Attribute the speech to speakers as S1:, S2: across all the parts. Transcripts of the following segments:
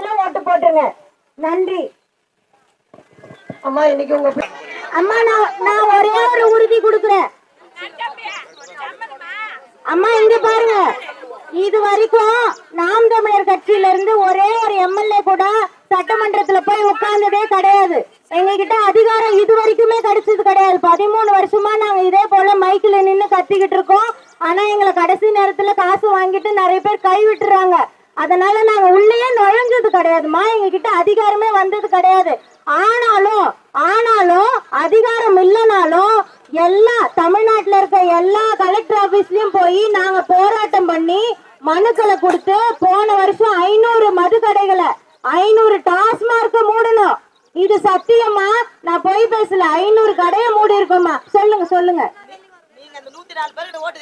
S1: ஓட்டு போட்டுருங்க. நன்றி.
S2: அம்மா இன்னைக்கு உங்க
S1: அம்மா நான் நான் ஒரே ஒரு உறுதி கொடுக்குறேன். அம்மா இங்க பாருங்க. இது வரைக்கும் நாம் தமிழர் கட்சியில இருந்து ஒரே ஒரு எம்எல்ஏ கூட சட்டமன்றத்துல போய் உட்கார்ந்ததே கிடையாது. எங்ககிட்ட அதிகாரம் இது வரைக்குமே கிடைச்சது கிடையாது. பதிமூணு வருஷமா நாங்க இதே போல மைக்ல நின்று கத்திக்கிட்டு இருக்கோம். ஆனா எங்களை கடைசி நேரத்துல காசு வாங்கிட்டு நிறைய பேர் கை விட்டுறாங்க. அதனால நாங்க உள்ளேயே நுழைஞ்சது கிடையாதுமா எங்க கிட்ட அதிகாரமே வந்தது கிடையாது. ஆனாலும் ஆனாலும் அதிகாரம் இல்லைனாலும் எல்லா தமிழ்நாட்டுல இருக்க எல்லா கலெக்டர் ஆபீஸ்லயும் போய் நாங்க போராட்டம் பண்ணி மனுக்களை கொடுத்து போன வருஷம் ஐநூறு மது கடைகளை ஐநூறு டாஸ்மார்க்க மூடணும். இது சத்தியமா நான் போய் பேசல. ஐநூறு கடையை மூடி இருக்கோமா சொல்லுங்க சொல்லுங்க.
S3: நீங்க அந்த நூத்தி நாலு பேருக்கு ஓட்டு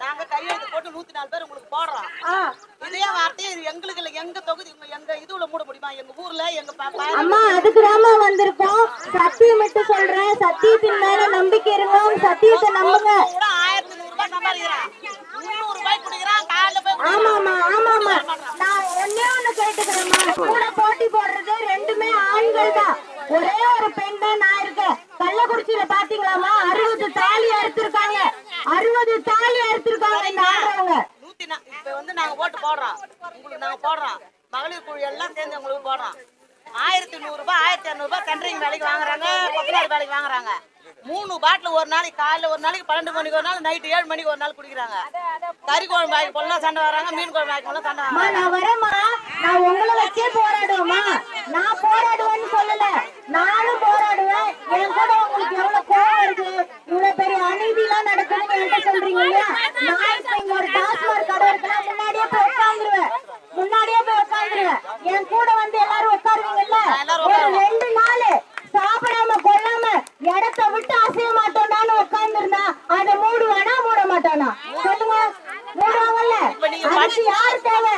S3: நாங்க கையெழுத்து போட்டு நூத்தி நாலு பேர் உங்களுக்கு போடுறோம். இதே வார்த்தையை இது எங்களுக்கு இல்ல எங்க தொகுதி எங்க இதுல மூட முடியுமா? எங்க ஊர்ல எங்க ப- ப-
S1: அம்மா அதுக்கு தாமா வந்திருக்கோம் சத்தியமிட்டு சொல்றேன். சத்தியத்தின் மேல நம்பிக்கை இருங்க சத்தியத்தை நம்புங்க.
S3: ஆயிரத்தி நூறு ரூபாய் சம்பாதிக்கிறான் முந்நூறு ரூபாய் குடிக்கிறான் காலைல போய்
S1: ஆமாமா ஆமாமா நான் ஒண்ணே ஒண்ணு கேட்டுக்கிறேம்மா. கூட போட்டி போடுறது ரெண்டுமே ஆண்கள் தான் ஒரே ஒரு பெண் தான் நான் இருக்கேன். கள்ளக்குறிச்சியில பாத்தீங்களாமா அறுபது தாலி அறுத்திருக்காங்க. அறுபது தாலி ஆடுறவங்க
S3: நூத்தி நா- இப்ப வந்து நாங்க ஓட்டு போடுறோம். உங்களுக்கு நாங்க போடுறோம். மகளிர் குழு எல்லாம் சேர்ந்து உங்களுக்கு போடுறோம். ஆயிரத்தி நூறு ரூபாய் ஆயிரத்தி இரநூறு ரூபாய் வேலைக்கு வாங்குறாங்க கொத்தனார் வேலைக்கு வாங்குறாங்க. மூணு பாட்டில் ஒரு நாளைக்கு காலைல ஒரு நாளைக்கு பன்னெண்டு மணிக்கு ஒரு நாள் நைட்டு ஏழு மணிக்கு ஒரு நாள் குடிக்கிறாங்க. கறி குழம்பு வாங்கி போடலாம் சண்டை வராங்க மீன் குழம்பு வாங்கி போடலாம் சண்டை வராங்க.
S1: நான் வரேம்மா. நான் உங்களை வச்சே போராடுவேம்மா. நான் போராடுவேன்னு சொல்லல. நானும் போராடுவேன். என் கூட உங்களுக்கு எவ்வளவு கோவம் இருக்கு இவ்வளவு பெரிய அநீதி எல்லாம் நடக்குதுன்னு என்கிட்ட சொல்றீங்க இல்லையா நான் இப்ப இங்க ஒரு டாஸ்மாக் கடை இருக்குன்னா முன்னாடியே போய் உட்காந்துருவேன் முன்னாடியே போய் உட்காந்துருவேன் என் கூட வந்து எல்லாரும் உட்காருவீங்கல்ல
S3: எல்லாரும்
S1: ஒரு ரெண்டு நாள் சாப்பிடாம கொள்ளாம இடத்த விட்டு அசைய மாட்டோம்டான்னு உட்கார்ந்துருந்தா அதை மூடுவானா மூட மாட்டானா சொல்லுங்க மூடுவாங்கல்ல அதுக்கு யார் தேவை?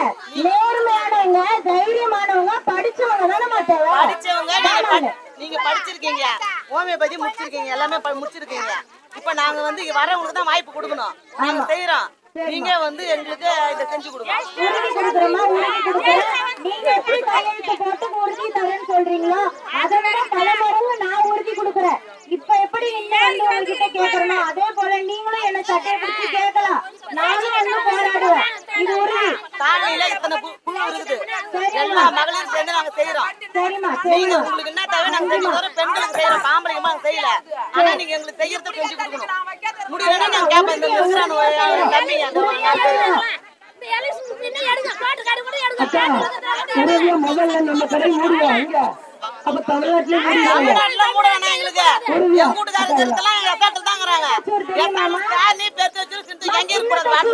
S1: நேர்மையானவங்க தைரியமானவங்க படிச்சவங்க தானே தேவை.
S3: படிச்சவங்க நீங்க படி- நீங்க படிச்சிருக்கீங்க. ஹோமியோபதி முடிச்சிருக்கீங்க எல்லாமே முடிச்சிருக்கீங்க. இப்ப நாங்க வந்து இங்க வரவங்களுக்கு தான் வாய்ப்பு கொடுக்கணும். நாங்க செய்யறோம் நீங்க வந்து எங்களுக்கு இதை செஞ்சு கொடுங்க.
S1: உறுதி கொடுக்குறோமா? உறுதி நீங்க எப்படி கையெழுத்து போட்டு உறுதி தரேன்னு சொல்றீங்களோ அதை விட பல மடங்கு நான் உறுதி கொடுக்குறேன். இப்ப எப்படி நீங்க வந்து உங்ககிட்ட கேக்குறனோ அதே போல நீங்களும் என்ன சட்டையை பிடிச்சு கேட்கலாம் நானும் வந்து போராடுவேன் இது உறுதி
S3: கு- குழு இருக்குது? எல்லா மகளிரும் சேர்ந்து நாங்க செய்யறோம் நீங்க உங்களுக்கு என்ன தேவை நாங்க செஞ்சு தரோம். பெண்களுக்கு செய்யறோம் ஆம்பளைங்க நாங்க செய்யல. ஆனா நீங்க எங்களுக்கு செய்யறத செஞ்சு கொடுக்கணும். முடியலன்னா நாங்க கேட்போம் இந்த பேரு.
S2: உறுதியா முதல்ல நம்ம கடை மூடுவோம் இங்க அப்ப தமிழ்நாட்டுல மூடிடுவாங்க
S3: தமிழ்நாட்டுல மூட வேணாம் எங்களுக்கு. எங்க வீட்டுக்காரங்க இருக்கலாம் எங்க எத்தாட்டு தாங்கிறாங்க நீ பேச்சு வச்சு எங்க இருக்க கூடாது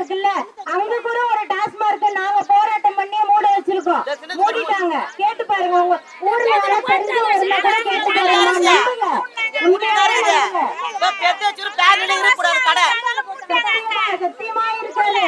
S1: இருக்குல்ல அங்க கூட ஒரு டாஸ்மார்க் நாங்க போராட்டம் பண்ணி மூட வச்சிருக்கோம் மூடிட்டாங்க கேட்டு பாருங்க உங்க ஊர்ல கேட்டு பாருங்க நம்புங்க சத்தியமா இருக்காது?